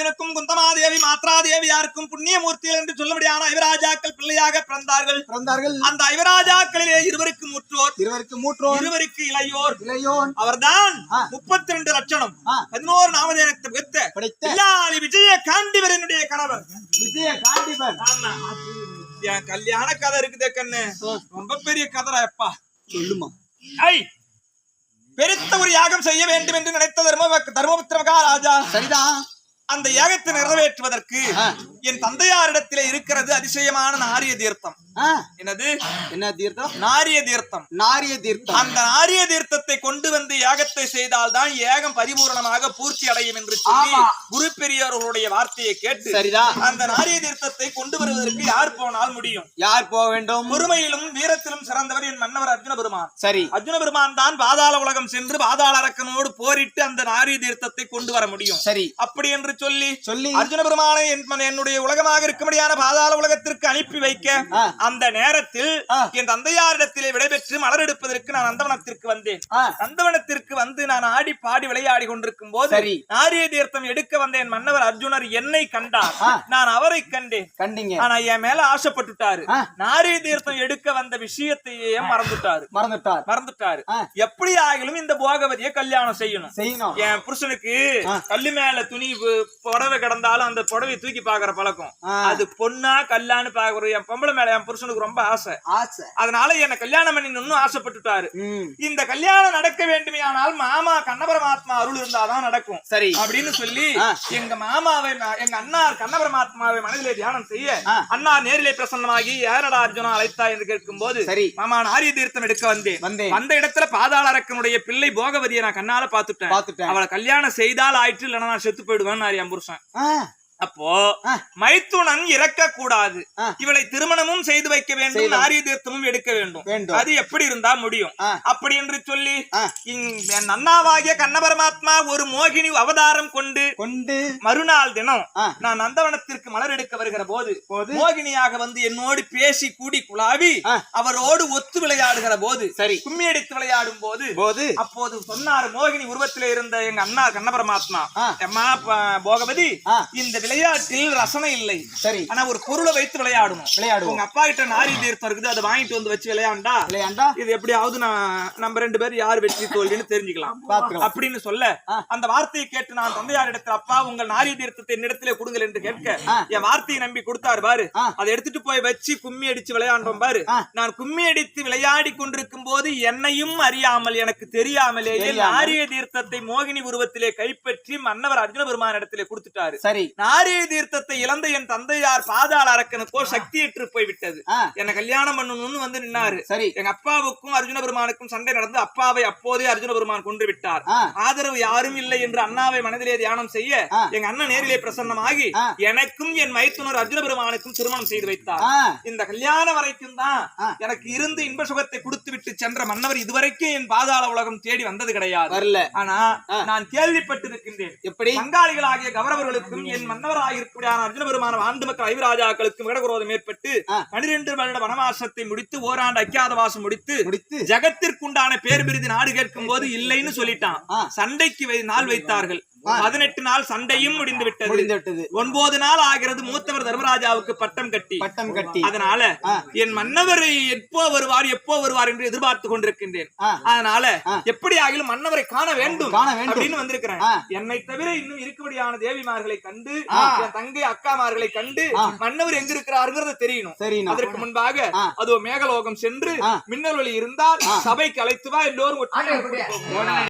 ராஜனுக்கும் குந்தமாதேவி மாத்ராதேவியாருக்கும் புண்ணியமூர்த்திகள் என்று சொல்லும்படியான ஐவராஜாக்கள் பிள்ளையாக பிறந்தார்கள். பிறந்தார்கள். அந்த ஐவராஜாக்களிலே இருவருக்கு முற்றோர். இருவருக்கு மூற்றோர். இருவருக்கு இளையோர். இளையோன். அவர்தான். முப்பத்தி ரெண்டு லட்சணம். பதினோரு நாமதேனத்தை படைத்த. பிள்ளாளி விஜய காண்டிவரனுடைய கணவர் விஜய. என் கல்யாண கதை இருக்குதே கண்ணு. ரொம்ப பெரிய கதைடா எப்பா. சொல்லுமா. ஐ. பெருத்த ஒரு யாகம் செய்ய வேண்டும் என்று நினைத்த தர்ம தர்மபுத்திர மகாராஜா சரிதான். அந்த யாகத்தை நிறைவேற்றுவதற்கு. என் தந்தையாரிடத்திலே இருக்கிறது அதிசயமான நாரிய தீர்த்தம் என்னது? என்ன தீர்த்தம்? நாரிய தீர்த்தம் நாரிய தீர்த்தம். அந்த நாரிய தீர்த்தத்தை கொண்டு வந்து யாகத்தை செய்தால்தான் யாகம் பரிபூரணமாக பூர்த்தி அடையும் என்று சொல்லி. குரு பெரியவர்களுடைய வார்த்தையை கேட்டு சரிதான் அந்த நாரிய தீர்த்தத்தை கொண்டு வருவதற்கு யார் போனால் முடியும்? யார் போக வேண்டும்? பொறுமையிலும் வீரத்திலும் சிறந்தவர் என் மன்னவர் அர்ஜுன பெருமான். சரி. அர்ஜுன பெருமான் தான் பாதாள உலகம் சென்று பாதாள அரக்கனோடு போரிட்டு அந்த நாரிய தீர்த்தத்தை கொண்டு வர முடியும். சரி. அப்படி என்று சொல்லி சொல்லி. அர்ஜுன பெருமானை என் மன- என்னுடைய உலகமாக இருக்கும்படியான பாதாள உலகத்திற்கு அனுப்பி வைக்க. அந்த நேரத்தில். என் தந்தையாரிடத்திலே விடைபெற்று மலர் எடுப்பதற்கு நான் நந்தவனத்திற்கு வந்தேன் நந்தவனத்திற்கு வந்து நான் ஆடி பாடி விளையாடி கொண்டிருக்கும் போது. நாரிய தீர்த்தம் எடுக்க வந்த என் மன்னவர் அர்ஜுனர் என்னை கண்டார். நான் அவரை கண்டேன் கண்டிங்க ஆனா என் மேல ஆசைப்பட்டுட்டாரு. நாரிய தீர்த்தம் எடுக்க வந்த விஷயத்தையே மறந்துட்டாரு மறந்துட்டார் மறந்துட்டாரு. எப்படி ஆகிலும் இந்த போகவதியை கல்யாணம் செய்யணும் செய்யணும் என் புருஷனுக்கு. கல்லு மேல துணி புடவை கிடந்தாலும் அந்த புடவை தூக்கி பாக்குற பழக்கம். அது பொண்ணா கல்லான்னு பாக்குற என் பொம்பளை மேல என் புருஷனுக்கு ரொம்ப ஆசை. ஆசை. அதனால என்ன கல்யாணம் பண்ணி ஆசைப்பட்டுட்டாரு. இந்த கல்யாணம் நடக்க வேண்டுமையானால் மாமா கண்ணபரமாத்மா அருள் இருந்தாதான் நடக்கும். சரி. அப்படின்னு சொல்லி. எங்க மாமாவை எங்க அண்ணார் கண்ணபரமாத்மாவை மனதிலே தியானம் செய்ய. அண்ணா நேரிலே பிரசன்னமாகி யாரடா அர்ஜுனா அழைத்தா? என்று கேட்கும் போது சரி. மாமா நாரிய தீர்த்தம் எடுக்க வந்தேன். வந்தேன். அந்த இடத்துல பாதாள அரக்கனுடைய பிள்ளை போகவதியை நான் கண்ணால பாத்துட்டேன். அவளை கல்யாணம் செய்தால் ஆயிற்று இல்லைன்னா நான் செத்து போயிடுவேன் புருஷன். அப்போ. மைத்துனன் இறக்க கூடாது. இவளை திருமணமும் செய்து வைக்க வேண்டும். நாரிய தீர்த்தமும் எடுக்க வேண்டும். அது எப்படி இருந்தா முடியும். அப்படி என்று சொல்லி என் அண்ணாவாகிய கண்ணபரமாத்மா ஒரு மோகினி அவதாரம் கொண்டு கொண்டு மறுநாள் தினம். நான் நந்தவனத்திற்கு மலர் எடுக்க வருகிற போது? மோகினியாக வந்து என்னோடு பேசி கூடி குழாவி. அவரோடு ஒத்து விளையாடுகிற போது சரி. கும்மி அடித்து விளையாடும் போது போது அப்போது சொன்னார் மோகினி உருவத்திலே இருந்த எங்க அண்ணா கண்ணபரமாத்மா ஆ. அம்மா போகவதி. இந்த விளையாட்டில் ரசனை இல்லை சரி ஆனா ஒரு பொருளை வைத்து விளையாடணும் விளையாடுவோம். உங்க அப்பா கிட்ட நாரி தீர்த்தம் இருக்குது அதை வாங்கிட்டு வந்து வச்சு விளையாண்டா இல்லையாண்டா இது எப்படியாவது நான் நம்ம ரெண்டு பேரும் யார் வெற்றி தோல்வின்னு தெரிஞ்சுக்கலாம். அப்படின்னு சொல்ல. அந்த வார்த்தையை கேட்டு நான் தந்தையார் இடத்துல அப்பா உங்கள் நாரிய தீர்த்தத்தை என்னிடத்திலே கொடுங்கள் என்று கேட்க. என் வார்த்தையை நம்பி கொடுத்தாரு பாரு. அதை எடுத்துட்டு போய் வச்சு கும்மி அடிச்சு விளையாண்டோம் பாரு. நான் கும்மி அடித்து விளையாடி கொண்டிருக்கும் போது என்னையும் அறியாமல் எனக்கு தெரியாமலேயே தெரியாமல். நாரிய தீர்த்தத்தை மோகினி உருவத்திலே கைப்பற்றி மன்னவர் அர்ஜுன பெருமான் இடத்திலே கொடுத்துட்டாரு சரி நாரிய தீர்த்தத்தை இழந்த என் தந்தையார் பாதாள அரக்கனுக்கோ சக்தியற்று போய்விட்டது. என்ன கல்யாணம் பண்ணணும்னு வந்து நின்னாரு சரி எங்க அப்பாவுக்கும் அர்ஜுன பெருமானுக்கும் சண்டை நடந்து அப்பாவை அப்போதே அர்ஜுன பெருமான் கொன்று விட்டார். ஆதரவு யாரும் இல்லை என்று அண்ணாவை மனதிலே தியானம் செய்ய. எங்க அண்ணன் நேரிலே பிரசன்னமாகி. எனக்கும் என் மைத்துனர் அர்ஜுன பெருமானுக்கும் திருமணம் செய்து வைத்தார் இந்த கல்யாணம் வரைக்கும் தான். எனக்கு இருந்து இன்ப சுகத்தை கொடுத்து விட்டு சென்ற மன்னவர் இதுவரைக்கும் என் பாதாள உலகம் தேடி வந்தது கிடையாது வரல ஆனா. நான் கேள்விப்பட்டிருக்கின்றேன் எப்படி பங்காளிகளாகிய கௌரவர்களுக்கும் என் மன்னவராக இருக்கக்கூடிய அர்ஜுன பெருமான ஆண்டு மக்கள் ஐவராஜாக்களுக்கும் விடகுரோதம் ஏற்பட்டு. பனிரெண்டு வருட வனவாசத்தை முடித்து ஓராண்டு அக்கியாத வாசம் முடித்து முடித்து ஜகத்திற்குண்டான பேர் விருது நாடு கேட்கும் போது இல்லைன்னு சொல்லிட்டான். சண்டைக்கு நாள் வைத்தார்கள் பதினெட்டு நாள் சண்டையும் முடிந்து விட்டது முடிந்து விட்டது ஒன்பது நாள் ஆகிறது மூத்தவர் தர்மராஜாவுக்கு பட்டம் கட்டி பட்டம் கட்டி அதனால. என் மன்னவர் எப்போ வருவார் எப்போ வருவார் என்று எதிர்பார்த்து கொண்டிருக்கின்றேன். அதனால. எப்படி ஆகிலும் மன்னவரை காண வேண்டும். அப்படின்னு வந்திருக்கிறேன். என்னை தவிர இன்னும் இருக்கும்படியான தேவிமார்களை கண்டு. என் தங்கை அக்காமார்களை கண்டு. மன்னவர் எங்க இருக்கிறாருங்கிறத தெரியணும் தெரியணும். அதற்கு முன்பாக. அதோ மேகலோகம் சென்று. மின்னல் ஒளி இருந்தால் சபைக்கு அழைத்து வா எல்லோரும்.